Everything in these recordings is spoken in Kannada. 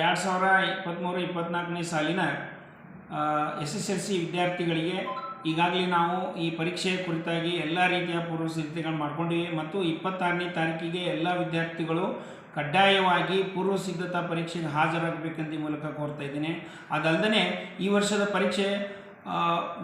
ಎರಡು ಸಾವಿರ ಇಪ್ಪತ್ತ್ಮೂರು ಇಪ್ಪತ್ತ್ನಾಲ್ಕನೇ ಸಾಲಿನ ಎಸ್ ಎಸ್ ಎಲ್ ಸಿ ವಿದ್ಯಾರ್ಥಿಗಳಿಗೆ ಈಗಾಗಲೇ ನಾವು ಈ ಪರೀಕ್ಷೆಯ ಕುರಿತಾಗಿ ಎಲ್ಲ ರೀತಿಯ ಪೂರ್ವ ಸಿದ್ಧತೆಗಳನ್ನು ಮಾಡ್ಕೊಂಡಿವಿ ಮತ್ತು ಇಪ್ಪತ್ತಾರನೇ ತಾರೀಕಿಗೆ ಎಲ್ಲ ವಿದ್ಯಾರ್ಥಿಗಳು ಕಡ್ಡಾಯವಾಗಿ ಪೂರ್ವ ಸಿದ್ಧತಾ ಪರೀಕ್ಷೆಗೆ ಹಾಜರಾಗಬೇಕಂತ ಮೂಲಕ ಕೋರ್ತಾ ಇದ್ದೀನಿ. ಅದಲ್ಲದೆ ಈ ವರ್ಷದ ಪರೀಕ್ಷೆ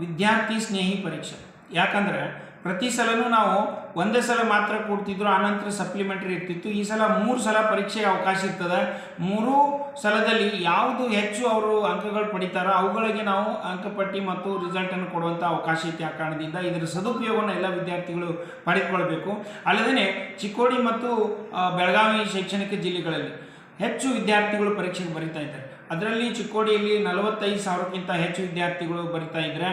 ವಿದ್ಯಾರ್ಥಿ ಸ್ನೇಹಿ ಪರೀಕ್ಷೆ. ಯಾಕಂದರೆ ಪ್ರತಿ ಸಲನೂ ನಾವು ಒಂದೇ ಸಲ ಮಾತ್ರ ಕೊಡ್ತಿದ್ರು, ಆನಂತರ ಸಪ್ಲಿಮೆಂಟ್ರಿ ಇರ್ತಿತ್ತು. ಈ ಸಲ ಮೂರು ಸಲ ಪರೀಕ್ಷೆಗೆ ಅವಕಾಶ ಇರ್ತದೆ. ಮೂರೂ ಸಲದಲ್ಲಿ ಯಾವುದು ಹೆಚ್ಚು ಅವರು ಅಂಕಗಳು ಪಡಿತಾರೋ ಅವುಗಳಿಗೆ ನಾವು ಅಂಕಪಟ್ಟಿ ಮತ್ತು ರಿಸಲ್ಟನ್ನು ಕೊಡುವಂಥ ಅವಕಾಶ ಇತ್ತು ಆ ಕಾರಣದಿಂದ ಇದರ ಸದುಪಯೋಗವನ್ನು ಎಲ್ಲ ವಿದ್ಯಾರ್ಥಿಗಳು ಪಡೆದುಕೊಳ್ಬೇಕು. ಅಲ್ಲದೇ ಚಿಕ್ಕೋಡಿ ಮತ್ತು ಬೆಳಗಾವಿ ಶೈಕ್ಷಣಿಕ ಜಿಲ್ಲೆಗಳಲ್ಲಿ ಹೆಚ್ಚು ವಿದ್ಯಾರ್ಥಿಗಳು ಪರೀಕ್ಷೆಗೆ ಬರಿತಾ ಇದ್ದಾರೆ. ಅದರಲ್ಲಿ ಚಿಕ್ಕೋಡಿಯಲ್ಲಿ ನಲವತ್ತೈದು ಸಾವಿರಕ್ಕಿಂತ ಹೆಚ್ಚು ವಿದ್ಯಾರ್ಥಿಗಳು ಬರಿತಾ ಇದ್ದಾರೆ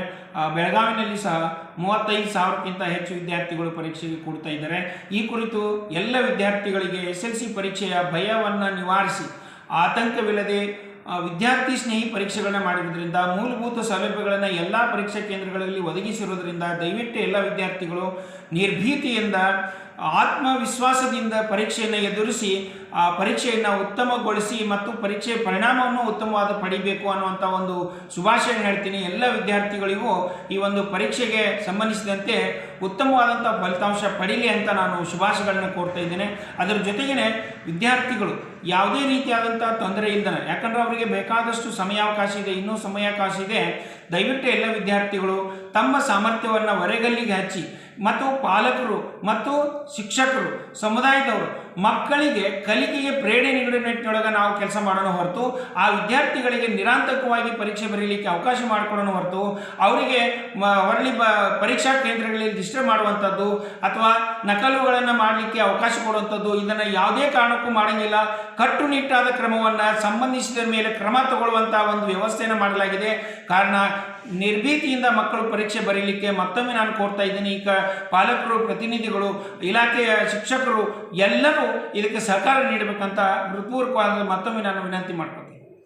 ಬೆಳಗಾವಿನಲ್ಲಿ ಸಹ ಮೂವತ್ತೈದು ಸಾವಿರಕ್ಕಿಂತ ಹೆಚ್ಚು ವಿದ್ಯಾರ್ಥಿಗಳು ಪರೀಕ್ಷೆಗೆ ಕೊಡ್ತಾ ಇದ್ದಾರೆ. ಈ ಕುರಿತು ಎಲ್ಲ ವಿದ್ಯಾರ್ಥಿಗಳಿಗೆ ಎಸ್ ಎಲ್ ಸಿ ಪರೀಕ್ಷೆಯ ಭಯವನ್ನು ನಿವಾರಿಸಿ, ಆತಂಕವಿಲ್ಲದೆ ವಿದ್ಯಾರ್ಥಿ ಸ್ನೇಹಿ ಪರೀಕ್ಷೆಗಳನ್ನ ಮಾಡಿರೋದ್ರಿಂದ, ಮೂಲಭೂತ ಸೌಲಭ್ಯಗಳನ್ನು ಎಲ್ಲ ಪರೀಕ್ಷಾ ಕೇಂದ್ರಗಳಲ್ಲಿ ಒದಗಿಸಿರೋದ್ರಿಂದ ದಯವಿಟ್ಟು ಎಲ್ಲ ವಿದ್ಯಾರ್ಥಿಗಳು ನಿರ್ಭೀತಿಯಿಂದ ಆತ್ಮವಿಶ್ವಾಸದಿಂದ ಪರೀಕ್ಷೆಯನ್ನು ಎದುರಿಸಿ, ಆ ಪರೀಕ್ಷೆಯನ್ನು ಉತ್ತಮಗೊಳಿಸಿ ಮತ್ತು ಪರೀಕ್ಷೆ ಪರಿಣಾಮವನ್ನು ಉತ್ತಮವಾದ ಪಡಿಬೇಕು ಅನ್ನುವಂಥ ಒಂದು ಶುಭಾಶಯ ಹೇಳ್ತೀನಿ. ಎಲ್ಲ ವಿದ್ಯಾರ್ಥಿಗಳಿಗೂ ಈ ಒಂದು ಪರೀಕ್ಷೆಗೆ ಸಂಬಂಧಿಸಿದಂತೆ ಉತ್ತಮವಾದಂಥ ಫಲಿತಾಂಶ ಪಡೀಲಿ ಅಂತ ನಾನು ಶುಭಾಶಯಗಳನ್ನು ಕೋರ್ತಾ ಇದ್ದೇನೆ. ಅದರ ಜೊತೆಗೇ ವಿದ್ಯಾರ್ಥಿಗಳು ಯಾವುದೇ ರೀತಿಯಾದಂಥ ತೊಂದರೆ ಇಲ್ದನೆ, ಯಾಕಂದರೆ ಅವರಿಗೆ ಬೇಕಾದಷ್ಟು ಸಮಯಾವಕಾಶ ಇದೆ, ಇನ್ನೂ ಸಮಯಾವಕಾಶ ಇದೆ. ದಯವಿಟ್ಟು ಎಲ್ಲ ವಿದ್ಯಾರ್ಥಿಗಳು ತಮ್ಮ ಸಾಮರ್ಥ್ಯವನ್ನು ಹೊರಗಲ್ಲಿಗೆ ಹಚ್ಚಿ ಮತ್ತು ಪಾಲಕರು ಮತ್ತು ಶಿಕ್ಷಕರು, ಸಮುದಾಯದವರು, ಮಕ್ಕಳಿಗೆ ಕಲಿಕೆಗೆ ಪ್ರೇರಣೆ ನೀಡುವ ನಿಟ್ಟಿನೊಳಗೆ ನಾವು ಕೆಲಸ ಮಾಡೋಣ ಹೊರತು, ಆ ವಿದ್ಯಾರ್ಥಿಗಳಿಗೆ ನಿರಾಂತಕವಾಗಿ ಪರೀಕ್ಷೆ ಬರೀಲಿಕ್ಕೆ ಅವಕಾಶ ಮಾಡಿಕೊಡೋಣ ಹೊರತು, ಅವರಿಗೆ ಹೊರಳಿ ಪರೀಕ್ಷಾ ಕೇಂದ್ರಗಳಲ್ಲಿ ರಿಜಿಸ್ಟರ್ ಮಾಡುವಂಥದ್ದು ಅಥವಾ ನಕಲುಗಳನ್ನು ಮಾಡಲಿಕ್ಕೆ ಅವಕಾಶ ಕೊಡುವಂಥದ್ದು, ಇದನ್ನು ಯಾವುದೇ ಕಾರಣಕ್ಕೂ ಮಾಡಂಗಿಲ್ಲ. ಕಟ್ಟುನಿಟ್ಟಾದ ಕ್ರಮವನ್ನು ಸಂಬಂಧಿಸಿದ ಮೇಲೆ ಕ್ರಮ ತಗೊಳ್ಳುವಂಥ ಒಂದು ವ್ಯವಸ್ಥೆಯನ್ನು ಮಾಡಲಾಗಿದೆ. ಕಾರಣ, ನಿರ್ಭೀತಿಯಿಂದ ಮಕ್ಕಳು ಪರೀಕ್ಷೆ ಬರೀಲಿಕ್ಕೆ ಮತ್ತೊಮ್ಮೆ ನಾನು ಕೋರ್ತಾ ಇದ್ದೀನಿ. ಈಗ ಪಾಲಕರು, ಪ್ರತಿನಿಧಿಗಳು, ಇಲಾಖೆಯ ಶಿಕ್ಷಕರು ಎಲ್ಲರೂ ಇದಕ್ಕೆ ಸಹಕಾರ ನೀಡಬೇಕಂತ ಹೃತ್ಪೂರ್ವಕವಾದ ಮತ್ತೊಮ್ಮೆ ನಾನು ವಿನಂತಿ ಮಾಡ್ಕೊತೀನಿ